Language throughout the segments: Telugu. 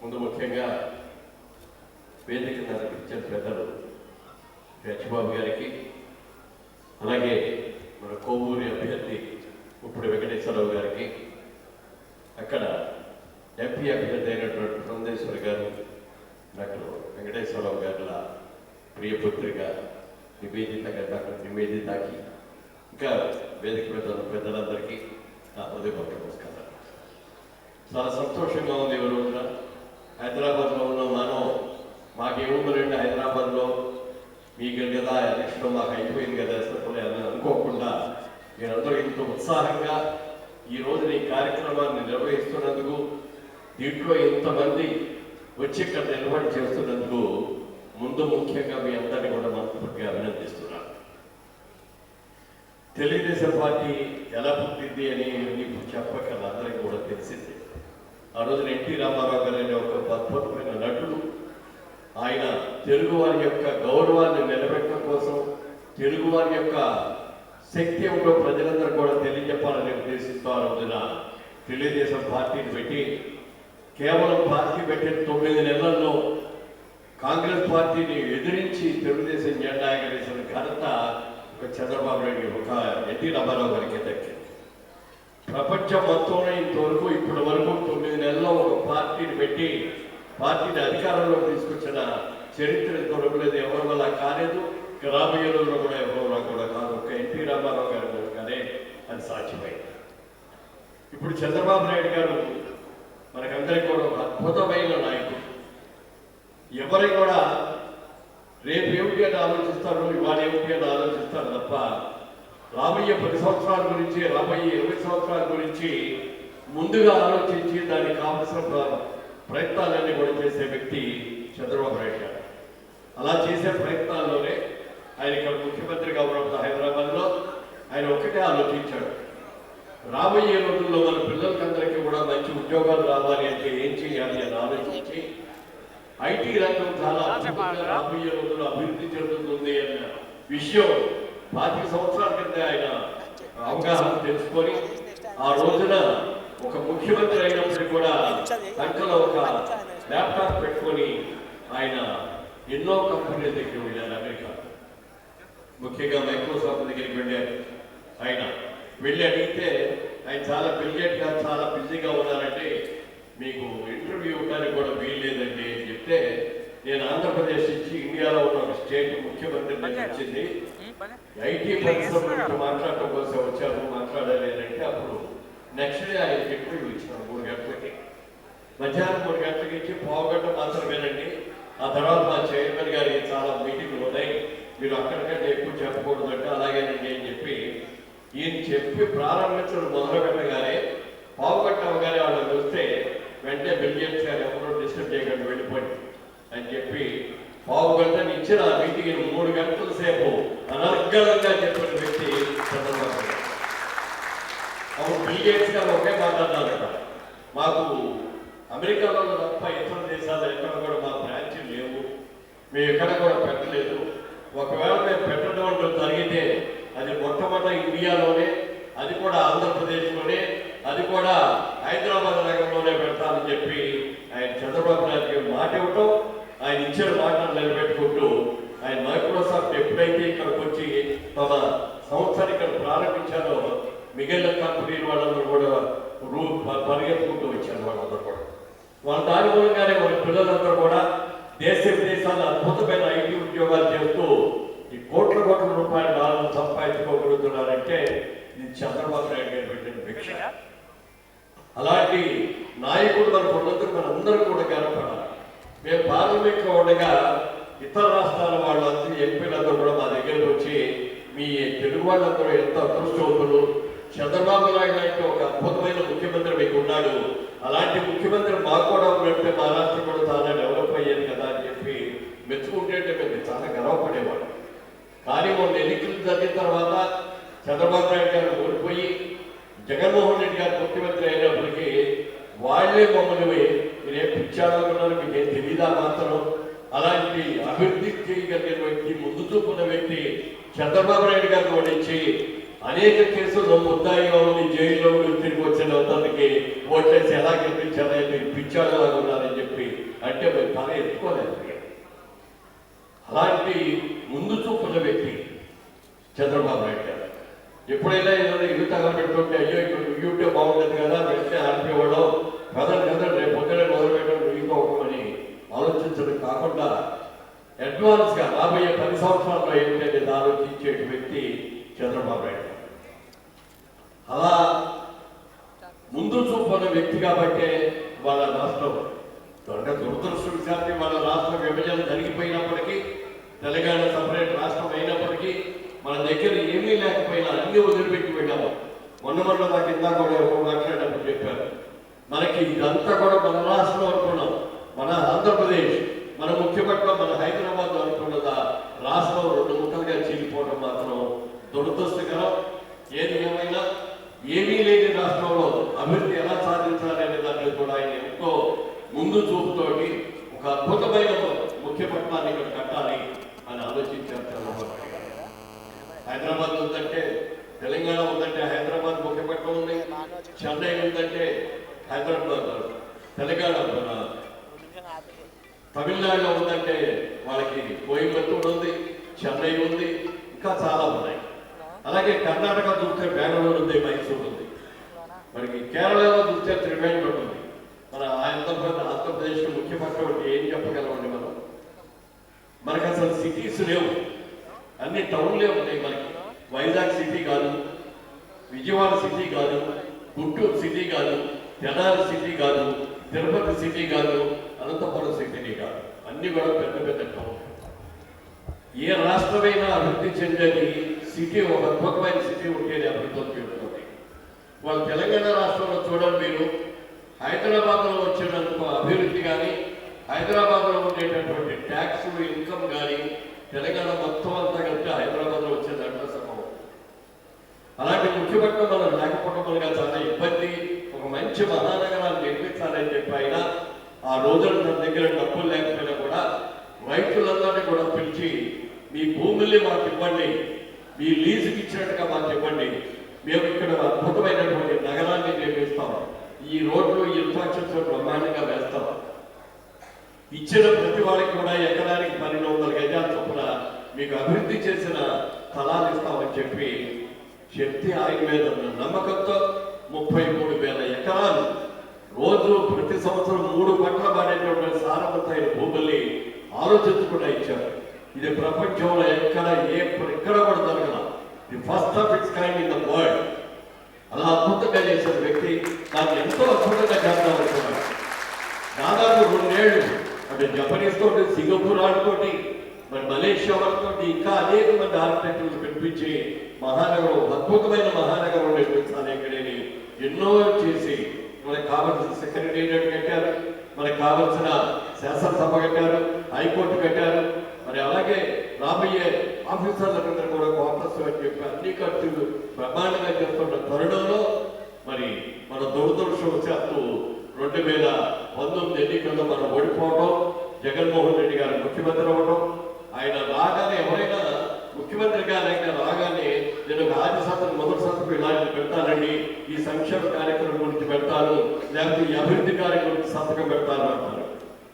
ముందు ముఖ్యంగా వేదిక నడిపించిన పెద్దలు గచ్చిబాబు గారికి అలాగే మన కోవూరి అభ్యర్థి ఇప్పుడు వెంకటేశ్వరరావు గారికి అక్కడ ఎంపీ అభ్యర్థి అయినటువంటి బృందేశ్వరి గారు డాక్టర్ వెంకటేశ్వరరావు గారుల ప్రియపుత్రిగా నివేదిత గారు డాక్టర్ నివేదితకి ఇంకా వేదిక పెద్దలు పెద్దలందరికీ నా హృదయపూర్వక నమస్కారం చాలా సంతోషంగా ఉంది ఈ రోజున హైదరాబాద్లో ఉన్న మనం మాకేముందండి హైదరాబాద్లో? మీకు కదా ఎలక్షన్ మాకు అయిపోయింది కదా అసలు అని అనుకోకుండా మీరందరూ ఇంత ఉత్సాహంగా ఈ రోజున ఈ కార్యక్రమాన్ని నిర్వహిస్తున్నందుకు దీంట్లో ఇంతమంది వచ్చి ఇక్కడ నిలబడి చేస్తున్నందుకు ముందు ముఖ్యంగా మీ అందరినీ కూడా మనస్ఫూర్తిగా అభినందిస్తున్నాను. తెలుగుదేశం పార్టీ ఎలా పుట్టింది అని మీకు చెప్పక అందరికీ కూడా తెలిసింది. ఆ రోజున ఎన్టీ రామారావు గారు అనే ఒక అద్భుతమైన నటుడు. ఆయన తెలుగు వారి యొక్క గౌరవాన్ని నిలబెట్టడం కోసం తెలుగు వారి యొక్క శక్తి ఏమిటో ప్రజలందరూ కూడా తెలియజెప్పాలని ఉద్దేశిస్తూ ఆ రోజున తెలుగుదేశం పార్టీని పెట్టి కేవలం పార్టీ పెట్టిన తొమ్మిది నెలల్లో కాంగ్రెస్ పార్టీని ఎదిరించి తెలుగుదేశం జెండా ఎగరేసిన ఘనత ఒక చంద్రబాబు నాయుడు ఒక ఎన్టీ రామారావు గారికి దక్కింది. ప్రపంచం మొత్తంలో ఇంతవరకు ఇప్పటి వరకు తొమ్మిది నెలల్లో ఒక పార్టీని పెట్టి పార్టీని అధికారంలోకి తీసుకొచ్చిన చరిత్ర దొరకలేదు ఎవరి వల్ల కాలేదు. రాబోయే రోజుల్లో కూడా ఎవరి వల్ల కూడా కాదు. ఒక ఎన్టీ రామారావు గారి మూలంగానే అది సాధ్యమైంది. ఇప్పుడు చంద్రబాబు నాయుడు గారు మనకందరికీ కూడా ఒక అద్భుతమైన నాయకుడు. ఎవరి కూడా రేపు ఏమిటి అని ఆలోచిస్తారు ఇవాళ ఏమిటి అని ఆలోచిస్తారు తప్ప రాబోయే పది సంవత్సరాల గురించి రాబోయే ఇరవై సంవత్సరాల గురించి ముందుగా ఆలోచించి దానికి కావలసిన ప్రయత్నాలన్నీ కూడా చేసే వ్యక్తి చంద్రబాబు నాయుడు గారు. అలా చేసే ప్రయత్నాల్లోనే ఆయన ఇక్కడ ముఖ్యమంత్రిగా ఉన్నప్పుడు హైదరాబాద్లో ఆయన ఒకటే ఆలోచించాడు. రాబోయే రోజుల్లో మన పిల్లలకందరికీ కూడా మంచి ఉద్యోగాలు రావాలి అంటే ఏం చేయాలి అని ఆలోచించి ఐటీ రంగం చాలా రాబోయే రోజుల్లో అభివృద్ధి చెందుతుంది అన్న విషయం పాతిక సంవత్సరాల కింద ఆయన అవగాహన తెలుసుకొని ఆ రోజున ఒక ముఖ్యమంత్రి అయినప్పటికీ కూడా సంఖ్యలో ఒక ల్యాప్టాప్ పెట్టుకొని ఆయన ఎన్నో కంపెనీల దగ్గర వెళ్ళారు అమెరికా. ముఖ్యంగా మైక్రోసాఫ్ట్ దగ్గరికి వెళ్ళారు. ఆయన వెళ్ళి అడిగితే ఆయన చాలా బిల్గెట్గా చాలా బిజీగా ఉన్నారంటే మీకు ఇంటర్వ్యూ ఇవ్వడానికి కూడా వీల్లేదండి అని చెప్తే నేను ఆంధ్రప్రదేశ్ నుంచి ఇండియాలో ఉన్న ఒక స్టేట్ ముఖ్యమంత్రి వచ్చింది ఐటీ పరిశ్రమ గురించి మాట్లాడటం కోసం మాట్లాడాలి అని అంటే అప్పుడు నెక్స్ట్ డే ఆయన ఇంటర్వ్యూ ఇచ్చాను మూడు గంటలకి. మధ్యాహ్నం మూడు గంటలకి ఇచ్చి పావుగంట మాత్రమేనండి. ఆ తర్వాత మా చైర్మన్ గారి చాలా మీటింగ్లు ఉన్నాయి. మీరు అక్కడికంటే ఎక్కువ చెప్పకూడదు అంటే అలాగేనండి అని చెప్పి ఈయన చెప్పి ప్రారంభించడం మొదలు పెట్టగానే పావు అవగానే వాళ్ళని చూస్తే వెంటనే బిలియన్స్ గారు ఎవరో డిస్టర్బ్ చేయకుండా వెళ్ళిపోయింది అని చెప్పి పావు గంటని ఇచ్చిన ఆ మీటింగ్ మూడు గంటల సేపు అనర్గళంగా చెప్పిన వ్యక్తి చంద్రబాబు. అవును బిలియన్స్ గారు ఒకే మాట్లాడారట మాకు అమెరికాలో తప్ప ఇతర దేశాలు ఎక్కడ కూడా మా బ్రాంచ్ లేవు. మేము ఎక్కడ కూడా పెట్టలేదు. ఒకవేళ మేము పెట్టడం అంటూ జరిగితే అది మొట్టమొదటి ఇండియాలోనే అది కూడా ఆంధ్రప్రదేశ్లోనే అది కూడా హైదరాబాద్ నగరంలోనే పెడతామని చెప్పి ఆయన చంద్రబాబు నాయుడుకి మాట ఇవ్వటం ఆయన ఇచ్చిన మాటను నిలబెట్టుకుంటూ ఆయన మైక్రోసాఫ్ట్ ఎప్పుడైతే ఇక్కడికి వచ్చి తమ సంస్థని ఇక్కడ ప్రారంభించారో మిగిలిన కంపెనీల వాళ్ళందరూ కూడా రూ ప- పరిగెత్తుకుంటూ వచ్చారు వాళ్ళందరూ కూడా వాళ్ళ దాని మూలంగానే వాళ్ళ పిల్లలందరూ కూడా దేశ విదేశాల్లో అద్భుతమైన ఐటీ ఉద్యోగాలు చేస్తూ ఈ కోట్ల కోట్ల రూపాయల డాలర్లు సంపాదించుకోగలుగుతున్నారంటే ఇది చంద్రబాబు నాయుడు గారు పెట్టిన భిక్ష. అలాంటి నాయకుడు మన ఉన్నందుకు మనందరం కూడా కనపడాలి మేము పార్లమెంట్లో ఉండగా ఇతర రాష్ట్రాల వాళ్ళందరూ ఎంపీలందరూ కూడా మా దగ్గరకు వచ్చి మీ తెలుగు వాళ్ళందరూ ఎంత అదృష్టవంతులు. చంద్రబాబు నాయుడు అంటే ఒక అద్భుతమైన ముఖ్యమంత్రి మీకు ఉన్నాడు. అలాంటి ముఖ్యమంత్రి మాకు కూడా ఉన్నట్టే కూడా చాలా డెవలప్ అయ్యేది కదా అని చెప్పి మెచ్చుకుంటే మేము చాలా గర్వపడేవాడు కానీ మొన్న ఎన్నికలు జరిగిన తర్వాత చంద్రబాబు నాయుడు గారు ఓడిపోయి జగన్మోహన్ రెడ్డి గారు ముఖ్యమంత్రి అయినప్పటికీ వాళ్ళే మమ్మల్ని మీరేం పిచ్చాడనుకున్నారు మీకేం తెలీదా మాత్రం అలాంటి అభివృద్ధి చేయగలిగిన వ్యక్తి ముందు చూపున్న వ్యక్తి చంద్రబాబు నాయుడు గారు ఓడించి అనేక కేసుల్లో ముద్దాయిగా ఉండి జైల్లో తిరిగి వచ్చిన ఓట్లేసి ఎలా గెలిపించారని మీరు పిచ్చాడలాగా ఉన్నారని చెప్పి. అంటే మీరు తల ఎత్తుకోలేదు. అలాంటి ముందు చూపున్న వ్యక్తి చంద్రబాబు నాయుడు గారు. ఎప్పుడైనా ఏదైనా ఇల్లు తగలబెట్టుకుంటే అయ్యో ఇప్పుడు యూట్యూబ్ బాగుండదు కదా వెంటనే ఆడిపోవడం కథలు కదా రేపు పొద్దునే మొదలు పెట్టడం ఇంకోకమని ఆలోచించడం కాకుండా అడ్వాన్స్గా రాబోయే పది సంవత్సరాల్లో ఏంటనేది ఆలోచించే వ్యక్తి చంద్రబాబు నాయుడు అలా ముందు చూపున్న వ్యక్తి కాబట్టే వాళ్ళ రాష్ట్రం. అంటే దురదృష్టవశాత్తు వాళ్ళ రాష్ట్ర విభజన జరిగిపోయినప్పటికీ తెలంగాణ సపరేట్ రాష్ట్రం అయినప్పటికీ మన దగ్గర ఏమీ లేకపోయినా అన్ని వదిలిపెట్టి వెళ్ళాము మొన్న మొన్న నాకు ఇందా కూడా ఎవరో మాట్లాడినప్పుడు చెప్పారు. మనకి ఇదంతా కూడా మన రాష్ట్రం అనుకున్నాం. మన ఆంధ్రప్రదేశ్ మన ముఖ్యపట్నం మన హైదరాబాద్ అనుకున్నదా రాష్ట్రం రెండు ముక్కలుగా చీలిపోవడం మాత్రం దురదృష్టం ఏది ఏమైనా ఏమీ లేని రాష్ట్రంలో అభివృద్ధి ఎలా సాధించాలి అనే దాని మీద కూడా ఆయన ఎంతో ముందు చూపుతోటి ఒక అద్భుతమైన ముఖ్యపట్నాన్ని ఇక్కడ కట్టాలి అని ఆలోచించారు చంద్రబాబు హైదరాబాద్ ఉందంటే తెలంగాణ ఉందంటే హైదరాబాద్ ముఖ్యపట్నం ఉంది. చెన్నై ఉందంటే హైదరాబాద్ తెలంగాణ తమిళనాడులో ఉందంటే వాళ్ళకి కోయంబత్తూరు ఉంది చెన్నై ఉంది ఇంకా చాలా ఉన్నాయి. అలాగే కర్ణాటక చూస్తే బెంగళూరు ఉంది మైసూరు ఉంది. మనకి కేరళలో చూస్తే త్రివేంద్రం ఉంది. మన ఆయనతో ముఖ్యమంత్రి ముఖ్యపట్నం ఏం చెప్పగలమండి మనం? మనకు అసలు సిటీస్ లేవు. అన్ని టౌన్లే ఉన్నాయి మనకి. వైజాగ్ సిటీ కాదు విజయవాడ సిటీ కాదు గుంటూరు సిటీ కాదు తెనాలి సిటీ కాదు తిరుపతి సిటీ కాదు అనంతపురం సిటీ కాదు. అన్ని కూడా పెద్ద పెద్ద టౌన్ ఏ రాష్ట్రమైనా అభివృద్ధి చెందేది సిటీ ఒక అద్భుతమైన సిటీ ఉంటేనే అభివృద్ధి చెందుతుంది వాళ్ళు తెలంగాణ రాష్ట్రంలో చూడండి మీరు. హైదరాబాద్లో వచ్చేటందుకు అభివృద్ధి కానీ హైదరాబాద్లో ఉండేటటువంటి ట్యాక్స్ ఇన్కమ్ కానీ తెలంగాణ మొత్తం అంతా కలిపి హైదరాబాద్లో వచ్చే దాంట్లో అలాంటి ముఖ్యపట్నం మనం లేకపోవడం వల్ల చాలా ఇబ్బంది. ఒక మంచి మహానగరాన్ని నిర్మించాలని చెప్పి ఆయన ఆ రోజున తన దగ్గర డబ్బులు లేకపోయినా కూడా రైతులందరినీ కూడా పిలిచి మీ భూముల్ని మాకు ఇవ్వండి. మీ లీజుకి ఇచ్చినట్టుగా మాకు ఇవ్వండి. మేము ఇక్కడ అద్భుతమైనటువంటి నగరాన్ని నిర్మిస్తాం ఈ రోడ్లు ఈ ఇన్ఫ్రాస్ట్రక్చర్ బ్రహ్మాండంగా వేస్తాం ఇచ్చిన ప్రతి వాడికి కూడా ఎకరానికి పన్నెండు వందల గజాల చొప్పున మీకు అభివృద్ధి చేసిన స్థలాలు ఇస్తామని చెప్పి శక్తి ఆయన మీద ఉన్న నమ్మకంతో ముప్పై మూడు వేల ఎకరాలు రోజు ప్రతి సంవత్సరం మూడు పట్ల పడేటువంటి సారవంతమైన భూముల్ని ఆలోచించకుండా ఇచ్చారు. ఇది ప్రపంచంలో ఎక్కడ ఏ ఎక్కడ కూడా జరగల the first of its kind in the world అలా అద్భుతంగా చేసిన వ్యక్తి దాన్ని ఎంతో అద్భుతంగా చేద్దామనుకున్నాడు. దాదాపు రెండేళ్ళు మరి జపనీస్ తోటి సింగపూర్ వాళ్ళతోటి మరి మలేషియా వాళ్ళతోటి ఇంకా అనేక మంది ఆర్కిటెక్టులు పిలిపించి మహానగరం అద్భుతమైన మహానగరం నిర్మించాలి ఇక్కడని ఎన్నో చేసి మనకు కావలసిన సెక్రటేరియట్ కట్టారు మనకు కావలసిన శాసనసభ కట్టారు హైకోర్టు కట్టారు. మరి అలాగే రాబోయే ఆఫీసర్లందరూ కూడా క్వార్టర్స్ అని చెప్పి అన్ని ఖర్చులు బ్రహ్మాండంగా చేస్తున్న తరుణంలో మరి మన దురదృష్టవశాత్తు రెండు వేల పంతొమ్మిది ఎన్నికల్లో మనం ఓడిపోవడం జగన్మోహన్ రెడ్డి గారు ముఖ్యమంత్రి అవ్వడం ఆయన రాగానే ఎవరైనా ముఖ్యమంత్రి గారు ఆయన రాగానే నేను ఒక ఆది శాతం మొదటి శాతం ఇలాంటి పెడతానండి. ఈ సంక్షేమ కార్యక్రమం గురించి పెడతాను లేకపోతే ఈ అభివృద్ధి కార్యక్రమం గురించి సంతకం పెడతాను అంటారు.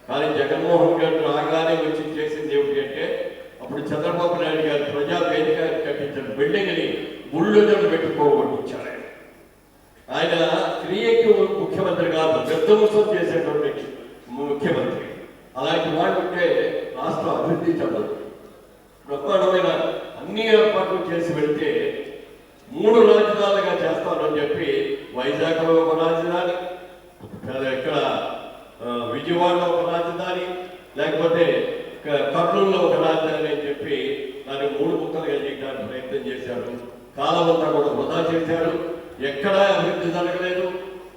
కానీ జగన్మోహన్ గారు రాగానే వచ్చి చేసింది ఏమిటి అంటే అప్పుడు చంద్రబాబు నాయుడు గారు ప్రజా వేదిక కట్టించిన బిల్డింగ్ని ముళ్ళు బుల్డోజర్ పెట్టుకోబట్టించారు ఆయన. ఆయన ముఖ్యమంత్రిగా చేసేటువంటి ముఖ్యమంత్రి. అలాంటి వాడు ఉంటే రాష్ట్రం అభివృద్ధి చెందదు. బ్రహ్మాండమైన అన్ని ఏర్పాట్లు చేసి వెళ్తే మూడు రాజధానులుగా చేస్తానని చెప్పి వైజాగ్లో ఒక రాజధాని ఇక్కడ విజయవాడలో ఒక రాజధాని లేకపోతే కర్నూలులో ఒక రాజధాని అని చెప్పి దాన్ని మూడు ముక్కలుగా చేయడానికి ప్రయత్నం చేశారు. కాలం అంతా కూడా వృధా చేశారు. ఎక్కడా అభివృద్ధి జరగలేదు.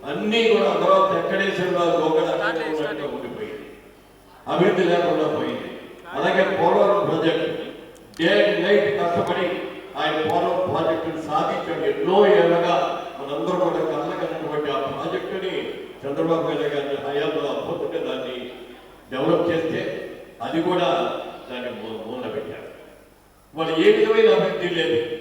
అన్నీ కూడా అమరావతి ఎక్కడేసారు గోగడ ఉండిపోయింది. అభివృద్ధి లేకుండా పోయింది. అలాగే Polavaram project day and night కష్టపడి ఆయన పోలవరం ప్రాజెక్టును సాధించాడు. ఎన్నో ఏళ్ళగా మనందరూ కూడా కళ్ళకన్నటువంటి ఆ ప్రాజెక్టుని చంద్రబాబు నాయుడు గారి హయాంలో అద్భుతంగా దాన్ని డెవలప్ చేస్తే అది కూడా దాన్ని మూ- మూల పెట్టారు వాళ్ళు ఏ విధమైన అభివృద్ధి లేదు.